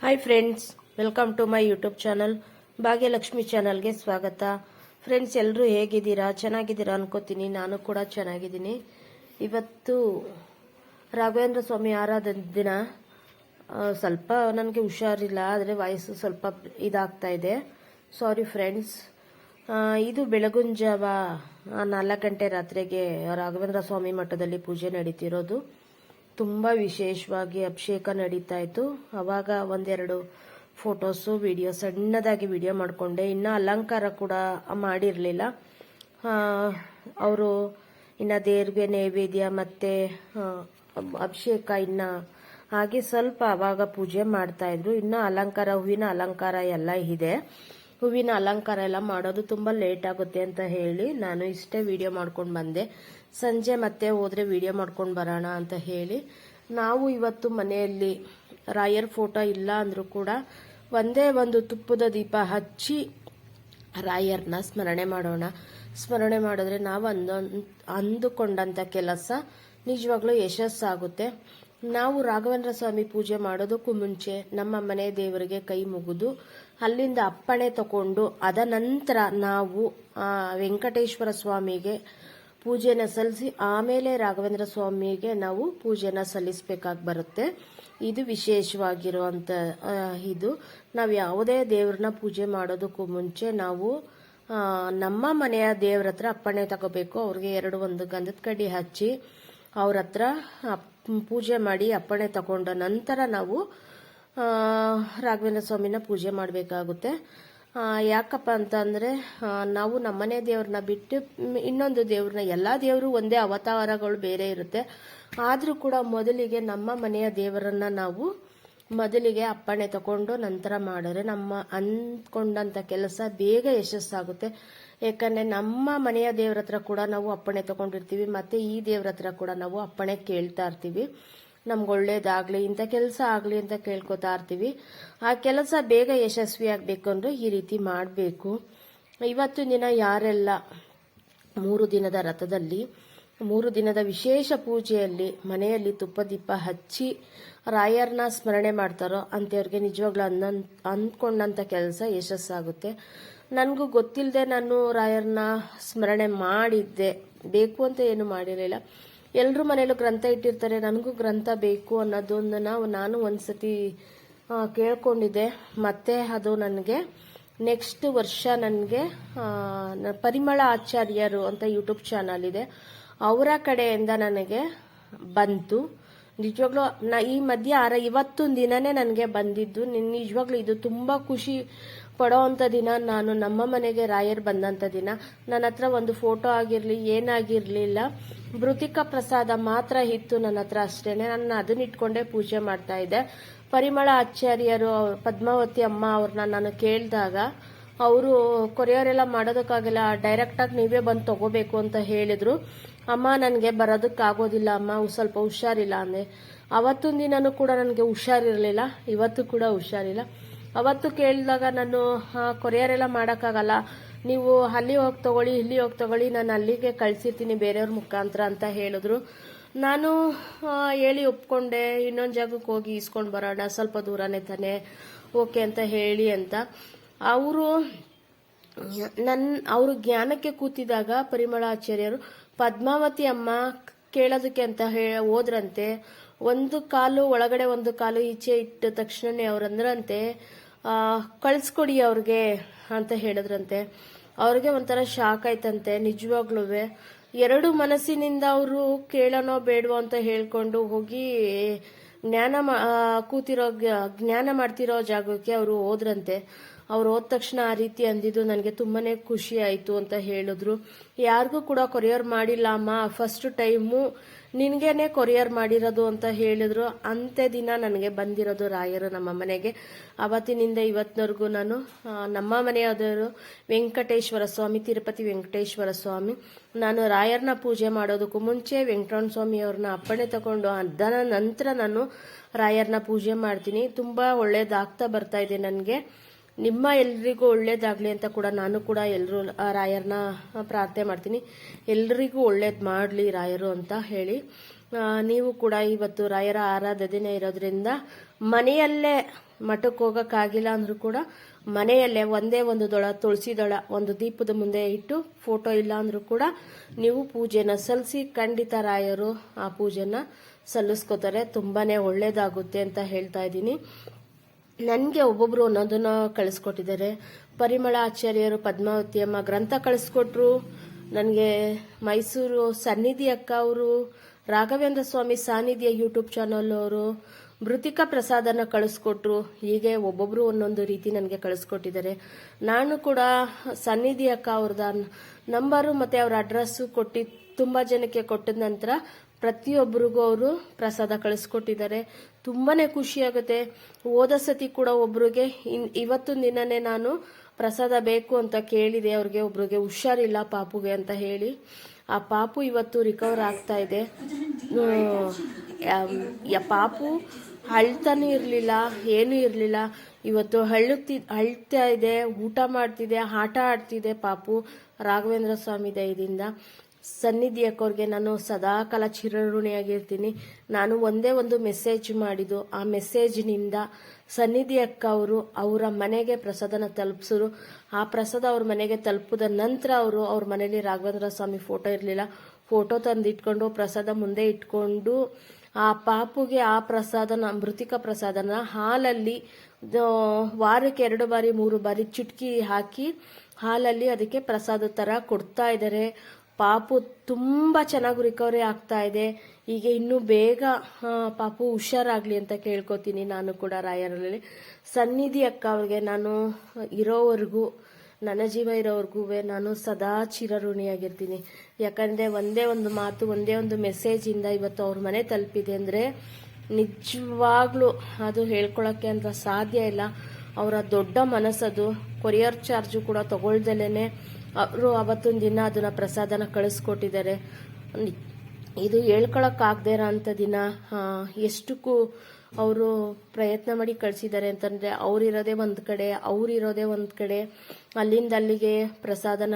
Hi friends welcome to my YouTube channel Bhagyalakshmi ಚಾನಲ್ಗೆ ಸ್ವಾಗತ. Friends ಎಲ್ಲರೂ ಹೇಗಿದ್ದೀರಾ? ಚೆನ್ನಾಗಿದ್ದೀರಾ ಅನ್ಕೋತೀನಿ. ನಾನು ಕೂಡ ಚೆನ್ನಾಗಿದ್ದೀನಿ. ಇವತ್ತು ರಾಘವೇಂದ್ರ ಸ್ವಾಮಿ ಆರಾಧನೆ ದಿನ. ಸ್ವಲ್ಪ ನನಗೆ ಹುಷಾರಿಲ್ಲ, ಆದರೆ ವಯಸ್ಸು ಸ್ವಲ್ಪ ಇದಾಗ್ತಾ ಇದೆ. ಸಾರಿ ಫ್ರೆಂಡ್ಸ್ ಇದು ಬೆಳಗುನ್ ಜಾವ ನಾಲ್ಕು ಗಂಟೆ ರಾತ್ರಿಗೆ ರಾಘವೇಂದ್ರ ಸ್ವಾಮಿ ಮಠದಲ್ಲಿ ಪೂಜೆ ನಡೀತಿರೋದು. ತುಂಬ ವಿಶೇಷವಾಗಿ ಅಭಿಷೇಕ ನಡೀತಾ ಇತ್ತು. ಅವಾಗ ಒಂದೆರಡು ಫೋಟೋಸು, ವಿಡಿಯೋ, ಸಣ್ಣದಾಗಿ ವಿಡಿಯೋ ಮಾಡಿಕೊಂಡೆ. ಇನ್ನು ಅಲಂಕಾರ ಕೂಡ ಮಾಡಿರಲಿಲ್ಲ. ಅವರು ಇನ್ನು ದೇವ್ರಿಗೆ ನೈವೇದ್ಯ ಮತ್ತು ಅಭಿಷೇಕ ಇನ್ನು ಹಾಗೆ ಸ್ವಲ್ಪ ಅವಾಗ ಪೂಜೆ ಮಾಡ್ತಾ ಇದ್ರು. ಇನ್ನು ಅಲಂಕಾರ, ಹೂವಿನ ಅಲಂಕಾರ ಎಲ್ಲ ಇದೆ. ಹೂವಿನ ಅಲಂಕಾರ ಎಲ್ಲ ಮಾಡೋದು ತುಂಬ ಲೇಟ್ ಆಗುತ್ತೆ ಅಂತ ಹೇಳಿ ನಾನು ಇಷ್ಟೇ ವಿಡಿಯೋ ಮಾಡ್ಕೊಂಡು ಬಂದೆ. ಸಂಜೆ ಮತ್ತೆ ಹೋದರೆ ವಿಡಿಯೋ ಮಾಡ್ಕೊಂಡು ಬರೋಣ ಅಂತ ಹೇಳಿ. ನಾವು ಇವತ್ತು ಮನೆಯಲ್ಲಿ ರಾಯರ್ ಫೋಟೋ ಇಲ್ಲ ಅಂದರೂ ಕೂಡ ಒಂದೇ ಒಂದು ತುಪ್ಪದ ದೀಪ ಹಚ್ಚಿ ರಾಯರ್ನ ಸ್ಮರಣೆ ಮಾಡೋಣ. ಸ್ಮರಣೆ ಮಾಡಿದ್ರೆ ನಾವು ಅಂದ ಅಂದುಕೊಂಡಂಥ ಕೆಲಸ ನಿಜವಾಗ್ಲೂ ಯಶಸ್ಸಾಗುತ್ತೆ. ನಾವು ರಾಘವೇಂದ್ರ ಸ್ವಾಮಿ ಪೂಜೆ ಮಾಡೋದಕ್ಕೂ ಮುಂಚೆ ನಮ್ಮ ಮನೆ ದೇವರಿಗೆ ಕೈ ಮುಗಿದು ಅಲ್ಲಿಂದ ಅಪ್ಪಣೆ ತಗೊಂಡು ಅದ ನಂತರ ನಾವು ವೆಂಕಟೇಶ್ವರ ಸ್ವಾಮಿಗೆ ಪೂಜೆನ ಸಲ್ಲಿಸಿ ಆಮೇಲೆ ರಾಘವೇಂದ್ರ ಸ್ವಾಮಿಗೆ ನಾವು ಪೂಜೆನ ಸಲ್ಲಿಸಬೇಕಾಗಿ ಬರುತ್ತೆ. ಇದು ವಿಶೇಷವಾಗಿರುವಂತ ಆ, ಇದು. ನಾವು ಯಾವುದೇ ದೇವ್ರನ್ನ ಪೂಜೆ ಮಾಡೋದಕ್ಕೂ ಮುಂಚೆ ನಾವು ನಮ್ಮ ಮನೆಯ ದೇವ್ರ ಹತ್ರ ಅಪ್ಪಣೆ ತಗೋಬೇಕು. ಅವ್ರಿಗೆ ಎರಡು ಒಂದು ಗಂಧದ ಕಡ್ಡಿ ಹಚ್ಚಿ ಅವ್ರ ಹತ್ರ ಪೂಜೆ ಮಾಡಿ ಅಪ್ಪಣೆ ತಗೊಂಡ ನಂತರ ನಾವು ರಾಘವೇಂದ್ರ ಸ್ವಾಮಿನ ಪೂಜೆ ಮಾಡಬೇಕಾಗುತ್ತೆ. ಯಾಕಪ್ಪ ಅಂತ ಅಂದರೆ ನಾವು ನಮ್ಮನೆ ದೇವ್ರನ್ನ ಬಿಟ್ಟು ಇನ್ನೊಂದು ದೇವ್ರನ್ನ, ಎಲ್ಲ ದೇವರು ಒಂದೇ ಅವತಾರಗಳು ಬೇರೆ ಇರುತ್ತೆ. ಆದರೂ ಕೂಡ ಮೊದಲಿಗೆ ನಮ್ಮ ಮನೆಯ ದೇವರನ್ನ ನಾವು ಮೊದಲಿಗೆ ಅಪ್ಪಣೆ ತಗೊಂಡು ನಂತರ ಮಾಡಿದ್ರೆ ನಮ್ಮ ಅಂದ್ಕೊಂಡಂಥ ಕೆಲಸ ಬೇಗ ಯಶಸ್ಸಾಗುತ್ತೆ. ಯಾಕಂದರೆ ನಮ್ಮ ಮನೆಯ ದೇವ್ರ ಹತ್ರ ಕೂಡ ನಾವು ಅಪ್ಪಣೆ ತಗೊಂಡಿರ್ತೀವಿ, ಮತ್ತು ಈ ದೇವ್ರ ಹತ್ರ ಕೂಡ ನಾವು ಅಪ್ಪಣೆ ಕೇಳ್ತಾ ಇರ್ತೀವಿ. ನಮ್ಗೆ ಒಳ್ಳೇದಾಗಲಿ, ಇಂಥ ಕೆಲಸ ಆಗಲಿ ಅಂತ ಕೇಳ್ಕೊತಾ ಇರ್ತೀವಿ. ಆ ಕೆಲಸ ಬೇಗ ಯಶಸ್ವಿ ಆಗಬೇಕು ಅಂದರೆ ಈ ರೀತಿ ಮಾಡಬೇಕು. ಇವತ್ತು ದಿನ ಯಾರೆಲ್ಲ ಮೂರು ದಿನದ ರಥದಲ್ಲಿ, ಮೂರು ದಿನದ ವಿಶೇಷ ಪೂಜೆಯಲ್ಲಿ ಮನೆಯಲ್ಲಿ ತುಪ್ಪ ದೀಪ ಹಚ್ಚಿ ರಾಯರ್ನ ಸ್ಮರಣೆ ಮಾಡ್ತಾರೋ ಅಂಥವ್ರಿಗೆ ನಿಜವಾಗ್ಲೂ ಅನ್ನ ಅಂದ್ಕೊಂಡಂಥ ಕೆಲಸ ಯಶಸ್ಸಾಗುತ್ತೆ. ನನಗೂ ಗೊತ್ತಿಲ್ಲದೆ ನಾನು ರಾಯರ್ನ ಸ್ಮರಣೆ ಮಾಡಿದ್ದೆ. ಬೇಕು ಅಂತ ಏನು ಮಾಡಿರಲಿಲ್ಲ. ಎಲ್ಲರೂ ಮನೇಲೂ ಗ್ರಂಥ ಇಟ್ಟಿರ್ತಾರೆ, ನನಗೂ ಗ್ರಂಥ ಬೇಕು ಅನ್ನೋದೊಂದನ್ನು ನಾನು ಒಂದ್ಸತಿ ಕೇಳ್ಕೊಂಡಿದ್ದೆ. ಮತ್ತೆ ಅದು ನನಗೆ ನೆಕ್ಸ್ಟ್ ವರ್ಷ ನನಗೆ ಪರಿಮಳ ಆಚಾರ್ಯರು ಅಂತ ಯೂಟ್ಯೂಬ್ ಚಾನಲ್ ಇದೆ. ಅವರ ಕಡೆಯಿಂದ ನನಗೆ ಬಂತು. ನಿಜವಾಗ್ಲೂ ನಾ, ಈ ಮಧ್ಯ ಆರ, ಇವತ್ತೊಂದು ದಿನನೇ ನನಗೆ ಬಂದಿದ್ದು. ನಿಜವಾಗ್ಲೂ ಇದು ತುಂಬ ಖುಷಿ ಪಡೋವಂಥ ದಿನ, ನಾನು ನಮ್ಮ ಮನೆಗೆ ರಾಯರ್ ಬಂದಂಥ ದಿನ, ನನ್ನ ಹತ್ರ ಒಂದು ಫೋಟೋ ಆಗಿರಲಿ, ಏನಾಗಿರಲಿಲ್ಲ. ಮೃತಿಕ ಪ್ರಸಾದ ಮಾತ್ರ ಇತ್ತು ನನ್ನ ಹತ್ರ ಅಷ್ಟೇ ನಾನು ಅದನ್ನ ಇಟ್ಕೊಂಡೇ ಪೂಜೆ ಮಾಡ್ತಾ ಇದ್ದೆ. ಪರಿಮಳ ಆಚಾರ್ಯರು ಪದ್ಮಾವತಿ ಅಮ್ಮ ಅವ್ರನ್ನ ನಾನು ಕೇಳಿದಾಗ, ಅವರು ಕೊರಿಯರ್ ಮಾಡೋದಕ್ಕಾಗಿಲ್ಲ ಡೈರೆಕ್ಟ್ ಡೈರೆಕ್ಟಾಗಿ ನೀವೇ ಬಂದು ತಗೋಬೇಕು ಅಂತ ಹೇಳಿದ್ರು. ಅಮ್ಮ ನನಗೆ ಬರೋದಕ್ಕಾಗೋದಿಲ್ಲ ಅಮ್ಮ ಸ್ವಲ್ಪ ಹುಷಾರಿಲ್ಲ ಅಂದೆ. ಅವತ್ತೊಂದು ದಿನನೂ ಕೂಡ ನನಗೆ ಹುಷಾರಿರಲಿಲ್ಲ, ಇವತ್ತು ಕೂಡ ಹುಷಾರಿಲ್ಲ. ಅವತ್ತು ಕೇಳಿದಾಗ ನಾನು ಕೊರಿಯರ್ ಎಲ್ಲ ಮಾಡೋಕ್ಕಾಗಲ್ಲ. ನೀವು ಅಲ್ಲಿ ಹೋಗಿ ತಗೊಳ್ಳಿ, ಇಲ್ಲಿ ಹೋಗಿ ತಗೊಳ್ಳಿ. ನಾನು ಅಲ್ಲಿಗೆ ಕಳಿಸಿರ್ತೀನಿ ಬೇರೆಯವ್ರ ಮುಖಾಂತರ ಅಂತ ಹೇಳಿದ್ರು. ನಾನು ಹೇಳಿ ಒಪ್ಕೊಂಡೆ. ಇನ್ನೊಂದು ಜಾಗಕ್ಕೆ ಹೋಗಿ ಇಸ್ಕೊಂಡು ಬರೋಣ. ಸ್ವಲ್ಪ ದೂರನೇ ತಾನೆ. ಓಕೆ ಅಂತ ಹೇಳಿ ಅಂತ. ಅವರು ನನ್ನ ಅವರು ಜ್ಞಾನಕ್ಕೆ ಕೂತಿದಾಗ ಪರಿಮಳ ಆಚಾರ್ಯರು, ಪದ್ಮಾವತಿ ಅಮ್ಮ, ಕೇಳೋದಕ್ಕೆ ಅಂತ ಹೇ, ಹೋದ್ರಂತೆ. ಒಂದು ಕಾಲು, ಒಳಗಡೆ ಒಂದು ಕಾಲು, ಈಚೆ ಇಟ್ಟ ತಕ್ಷಣನೇ ಅವ್ರಂದ್ರಂತೆ. ಕಳಿಸ್ಕೊಡಿ ಅವ್ರಿಗೆ ಅಂತ ಹೇಳಿದ್ರಂತೆ. ಅವ್ರಿಗೆ ಒಂಥರ ಶಾಕ್ ಆಯ್ತಂತೆ ನಿಜವಾಗ್ಲೂ ಎರಡು ಮನಸ್ಸಿನಿಂದ ಅವರು ಕೇಳೋನೋ ಬೇಡವೋ ಅಂತ ಹೇಳ್ಕೊಂಡು ಹೋಗಿ ಜ್ಞಾನ ಕೂತಿರೋ ಜ್ಞಾನ ಮಾಡ್ತಿರೋ ಜಾಗಕ್ಕೆ ಅವರು ಹೋದ್ರಂತೆ. ಅವ್ರು ಹೋದ ತಕ್ಷಣ ಆ ರೀತಿ ಅಂದಿದ್ದು ನನಗೆ ತುಂಬಾನೇ ಖುಷಿ ಆಯಿತು ಅಂತ ಹೇಳಿದ್ರು. ಯಾರಿಗೂ ಕೂಡ ಕೊರಿಯರ್ ಮಾಡಿಲ್ಲ, ಅಮ್ಮ. ಫಸ್ಟ್ ಟೈಮು ನಿನಗೇನೆ ಕೊರಿಯರ್ ಮಾಡಿರೋದು ಅಂತ ಹೇಳಿದ್ರು. ಅಂತೆ ದಿನ ನನಗೆ ಬಂದಿರೋದು ರಾಯರು ನಮ್ಮ ಮನೆಗೆ. ಅವತ್ತಿನಿಂದ ಇವತ್ತಿನವರೆಗೂ ನಾನು ನಮ್ಮ ಮನೆಯವರು ವೆಂಕಟೇಶ್ವರ ಸ್ವಾಮಿ, ತಿರುಪತಿ ವೆಂಕಟೇಶ್ವರ ಸ್ವಾಮಿ. ನಾನು ರಾಯರನ್ನ ಪೂಜೆ ಮಾಡೋದಕ್ಕೂ ಮುಂಚೆ ವೆಂಕಟರಮಣ ಸ್ವಾಮಿ ಅವ್ರನ್ನ ಅಪ್ಪಣೆ ತಗೊಂಡು ಅದರ ನಂತರ ನಾನು ರಾಯರನ್ನ ಪೂಜೆ ಮಾಡ್ತೀನಿ. ತುಂಬ ಒಳ್ಳೇದಾಗ್ತಾ ಬರ್ತಾ ಇದೆ ನನಗೆ. ನಿಮ್ಮ ಎಲ್ರಿಗೂ ಒಳ್ಳೇದಾಗಲಿ ಅಂತ ಕೂಡ ನಾನು ಕೂಡ ಎಲ್ಲರೂ ರಾಯರ್ನ ಪ್ರಾರ್ಥನೆ ಮಾಡ್ತೀನಿ. ಎಲ್ರಿಗೂ ಒಳ್ಳೇದು ಮಾಡಲಿ ರಾಯರು ಅಂತ ಹೇಳಿ. ನೀವು ಕೂಡ ಇವತ್ತು ರಾಯರ ಆರಾಧನೆ ಇರೋದ್ರಿಂದ ಮನೆಯಲ್ಲೇ ಮಠಕ್ಕೆ ಹೋಗೋಕ್ಕಾಗಿಲ್ಲ ಅಂದರೂ ಕೂಡ ಮನೆಯಲ್ಲೇ ಒಂದೇ ಒಂದು ದೊಳ, ತುಳಸಿ ದೊಳ, ಒಂದು ದೀಪದ ಮುಂದೆ ಇಟ್ಟು ಫೋಟೋ ಇಲ್ಲ ಅಂದರೂ ಕೂಡ ನೀವು ಪೂಜೆನ ಸಲ್ಲಿಸಿ ಖಂಡಿತ ರಾಯರು ಆ ಪೂಜೆನ ಸಲ್ಲಿಸ್ಕೋತಾರೆ. ತುಂಬಾನೇ ಒಳ್ಳೇದಾಗುತ್ತೆ ಅಂತ ಹೇಳ್ತಾ ಇದ್ದೀನಿ. ನನಗೆ ಒಬ್ಬೊಬ್ರು ಒಂದೊಂದನ್ನ ಕಳಿಸ್ಕೊಟ್ಟಿದ್ದಾರೆ. ಪರಿಮಳ ಆಚಾರ್ಯರು, ಪದ್ಮಾವತಿ ಅಮ್ಮ ಗ್ರಂಥ ಕಳಿಸ್ಕೊಟ್ರು. ನನಗೆ ಮೈಸೂರು ಸನ್ನಿಧಿ ಅಕ್ಕ ಅವರು, ರಾಘವೇಂದ್ರ ಸ್ವಾಮಿ ಸಾನ್ನಿಧ್ಯ ಯೂಟ್ಯೂಬ್ ಚಾನಲ್ ಅವರು, ಮೃತಿಕಾ ಪ್ರಸಾದನ ಕಳಿಸ್ಕೊಟ್ರು. ಹೀಗೆ ಒಬ್ಬೊಬ್ರು ಒಂದೊಂದು ರೀತಿ ನನಗೆ ಕಳಿಸ್ಕೊಟ್ಟಿದ್ದಾರೆ. ನಾನು ಕೂಡ ಸನ್ನಿಧಿ ಅಕ್ಕ ಅವ್ರದ ನಂಬರು ಮತ್ತೆ ಅವ್ರ ಅಡ್ರೆಸ್ಸು ಕೊಟ್ಟಿ ತುಂಬಾ ಜನಕ್ಕೆ ಕೊಟ್ಟಿದ ನಂತರ ಪ್ರತಿಯೊಬ್ಬರಿಗೂ ಅವರು ಪ್ರಸಾದ ಕಳಿಸ್ಕೊಟ್ಟಿದ್ದಾರೆ. ತುಂಬಾನೇ ಖುಷಿಯಾಗುತ್ತೆ ಹೋದ ಸತಿ ಕೂಡ ಒಬ್ರಿಗೆ ಇವತ್ತು ದಿನನೇ ನಾನು ಪ್ರಸಾದ ಬೇಕು ಅಂತ ಕೇಳಿದೆ. ಅವ್ರಿಗೆ ಒಬ್ರಿಗೆ ಹುಷಾರಿಲ್ಲ ಪಾಪುಗೆ ಅಂತ ಹೇಳಿ. ಆ ಪಾಪು ಇವತ್ತು ರಿಕವರ್ ಆಗ್ತಾ ಇದೆ. ಪಾಪು ಅಳ್ತಾನೂ ಇರಲಿಲ್ಲ, ಏನೂ ಇರಲಿಲ್ಲ. ಇವತ್ತು ಹಳ್ಳುತ್ತಿ ಅಳ್ತಾ ಇದೆ, ಊಟ ಮಾಡ್ತಿದೆ, ಆಟ ಆಡ್ತಿದೆ ಪಾಪು ರಾಘವೇಂದ್ರ ಸ್ವಾಮಿ ದಯದಿಂದ. ಸನ್ನಿಧಿ ಅಕ್ಕವ್ರಿಗೆ ನಾನು ಸದಾಕಾಲ ಚಿರಋಣಿಯಾಗಿರ್ತೀನಿ. ನಾನು ಒಂದೇ ಒಂದು ಮೆಸೇಜ್ ಮಾಡಿದ್ದು. ಆ ಮೆಸೇಜ್ನಿಂದ ಸನ್ನಿಧಿ ಅಕ್ಕ ಅವರು ಅವರ ಮನೆಗೆ ಪ್ರಸಾದನ ತಲುಪಿಸಿದ್ರು. ಆ ಪ್ರಸಾದ ಅವ್ರ ಮನೆಗೆ ತಲುಪಿದ ನಂತರ ಅವರು ಅವ್ರ ಮನೇಲಿ ರಾಘವೇಂದ್ರ ಸ್ವಾಮಿ ಫೋಟೋ ಇರಲಿಲ್ಲ. ಫೋಟೋ ತಂದು ಇಟ್ಕೊಂಡು ಪ್ರಸಾದ ಮುಂದೆ ಇಟ್ಕೊಂಡು ಆ ಪಾಪುಗೆ ಆ ಪ್ರಸಾದನ, ಮೃತಿಕ ಪ್ರಸಾದನ ಹಾಲಲ್ಲಿ ವಾರಕ್ಕೆ ಎರಡು ಬಾರಿ, ಮೂರು ಬಾರಿ ಚುಟ್ಕಿ ಹಾಕಿ ಹಾಲಲ್ಲಿ ಅದಕ್ಕೆ ಪ್ರಸಾದ ತರ ಕೊಡ್ತಾ ಇದ್ದಾರೆ. ಪಾಪು ತುಂಬಾ ಚೆನ್ನಾಗಿ ರಿಕವರಿ ಆಗ್ತಾ ಇದೆ. ಈಗ ಇನ್ನೂ ಬೇಗ ಪಾಪು ಹುಷಾರಾಗ್ಲಿ ಅಂತ ಕೇಳ್ಕೊತೀನಿ ನಾನು ಕೂಡ ರಾಯರಲ್ಲಿ. ಸನ್ನಿಧಿ ಅಕ್ಕ ಅವ್ರಿಗೆ ನಾನು ಇರೋವರೆಗೂ, ನನ್ನ ಜೀವ ಇರೋವರೆಗೂ ನಾನು ಸದಾ ಚಿರಋಣಿಯಾಗಿರ್ತೀನಿ. ಯಾಕಂದ್ರೆ ಒಂದೇ ಒಂದು ಮಾತು, ಒಂದೇ ಒಂದು ಮೆಸೇಜ್ ಇಂದ ಇವತ್ತು ಅವ್ರ ಮನೆ ತಲುಪಿದೆ ಅಂದ್ರೆ ನಿಜವಾಗ್ಲೂ ಅದು ಹೇಳ್ಕೊಳಕ್ಕೆ ಅಂತ ಸಾಧ್ಯ ಇಲ್ಲ. ಅವರ ದೊಡ್ಡ ಮನಸ್ಸದು, ಕೊರಿಯರ್ ಚಾರ್ಜು ಕೂಡ ತಗೊಳ್ದಲೇನೆ ಅವರು ಅವತ್ತೊಂದು ದಿನ ಅದನ್ನ ಪ್ರಸಾದನ ಕಳಿಸ್ಕೊಟ್ಟಿದ್ದಾರೆ. ಇದು ಹೇಳ್ಕೊಳಕ್ಕಾಗದೇ ಇರೋ ಅಂಥ ದಿನ ಎಷ್ಟಕ್ಕೂ ಅವರು ಪ್ರಯತ್ನ ಮಾಡಿ ಕಳಿಸಿದ್ದಾರೆ ಅಂತಂದ್ರೆ ಅವ್ರಿರೋದೇ ಒಂದು ಕಡೆ, ಅವ್ರಿರೋದೇ ಒಂದು ಕಡೆ ಅಲ್ಲಿಂದ ಅಲ್ಲಿಗೆ ಪ್ರಸಾದನ